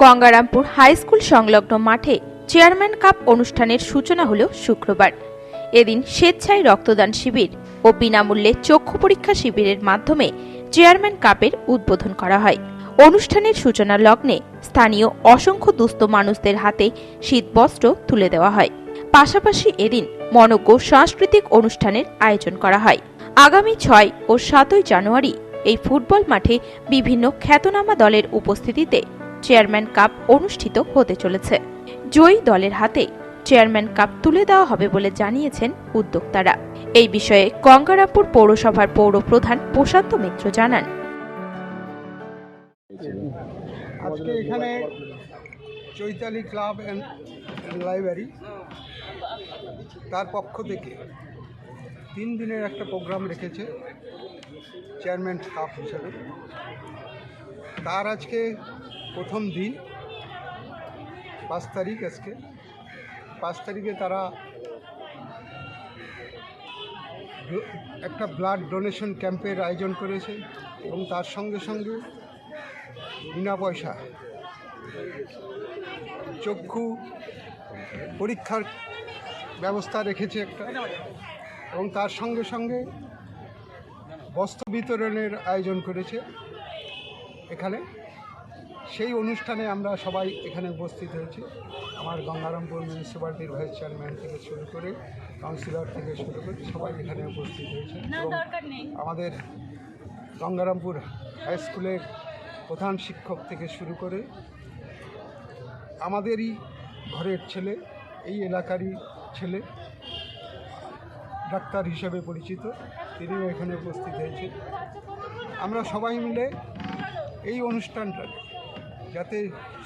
Gangarampur high school সংলগ্ন মাঠে chairman cup অনুষ্ঠানের সূচনা হল শুক্রবার। এদিন স্বেচ্ছায় রক্তদান শিবির ও বিনামূল্যে চক্ষু পরীক্ষা শিবিরের মাধ্যমে চেয়ারম্যান কাপের উদ্বোধন করা হয়। অনুষ্ঠানের সূচনা লগ্নে স্থানীয় অসংখ্য দুস্থ মানুষদের হাতে শীতবস্ত্র তুলে দেওয়া হয়। পাশাপাশি এদিন মনজ্ঞ সাংস্কৃতিক অনুষ্ঠানের আয়োজন করা হয়। আগামী ছয় ও সাতই জানুয়ারি এই ফুটবল মাঠে বিভিন্ন খ্যাতনামা দলের উপস্থিতিতে চেয়ারম্যান কাপ অনুষ্ঠিত হতে চলেছে। জয়ী দলের হাতে চেয়ারম্যান কাপ তুলে দেওয়া হবে বলে জানিয়েছেন উদ্যোক্তারা। এই বিষয়ে গঙ্গারামপুর পৌরসভার পৌর প্রধান প্রশান্ত মিত্র জানান। আজকে এখানে চৈতালি ক্লাব অ্যান্ড লাইব্রেরি, তার পক্ষ থেকে তিন দিনের একটা প্রোগ্রাম রেখেছে চেয়ারম্যান কাপ হিসাবে। তার আজকে প্রথম দিন, পাঁচ তারিখ আজকে। পাঁচ তারিখে তারা একটা ব্লাড ডোনেশন ক্যাম্পের আয়োজন করেছে এবং তার সঙ্গে সঙ্গে বিনা পয়সা চক্ষু পরীক্ষার ব্যবস্থা রেখেছে একটা এবং তার সঙ্গে সঙ্গে বস্ত্র বিতরণের আয়োজন করেছে এখানে। সেই অনুষ্ঠানে আমরা সবাই এখানে উপস্থিত হয়েছি। আমার গঙ্গারামপুর মিউনিসিপ্যালিটির ভাইস চেয়ারম্যান থেকে শুরু করে কাউন্সিলর থেকে শুরু করে সবাই এখানে উপস্থিত হয়েছে এবং আমাদের গঙ্গারামপুর হাই স্কুলের প্রধান শিক্ষক থেকে শুরু করে আমাদেরই ঘরের ছেলে এই এলাকারই ছেলে ডাক্তার হিসেবে পরিচিত তিনিও এখানে উপস্থিত হয়েছে আমরা সবাই মিলে এই অনুষ্ঠানটা যাতে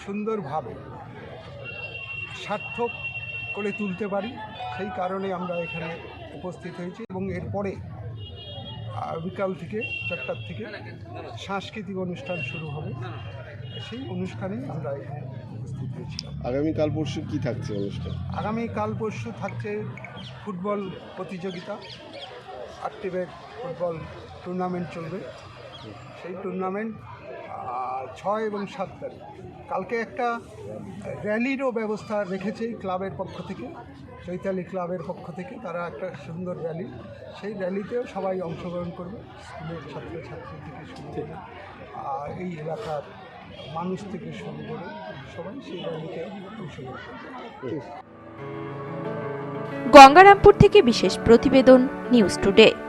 সুন্দরভাবে সার্থক করে তুলতে পারি সেই কারণে আমরা এখানে উপস্থিত হয়েছি এবং এরপরে বিকাল থেকে চারটার থেকে সাংস্কৃতিক অনুষ্ঠান শুরু হবে। সেই অনুষ্ঠানেই আমরা এখানে উপস্থিত হয়েছিলাম। আগামীকাল পরশু কি থাকছে অনুষ্ঠান? আগামীকাল পরশু থাকছে ফুটবল প্রতিযোগিতা। আটটি ব্যাগ ফুটবল টুর্নামেন্ট চলবে। সেই টুর্নামেন্ট ছয় এবং সাত তারিখ। কালকে একটা র্যালিরও ব্যবস্থা রেখেছে ক্লাবের পক্ষ থেকে, চৈতালি ক্লাবের পক্ষ থেকে। তারা একটা সুন্দর র্যালি। সেই র্যালিতেও সবাই অংশগ্রহণ করবে, স্কুলের ছাত্রছাত্রী থেকে শুরু করে আর এই এলাকার মানুষ থেকে শুরু করে সবাই সেই র্যালিতে অংশগ্রহণ করবে। গঙ্গারামপুর থেকে বিশেষ প্রতিবেদন, নিউজ টুডে।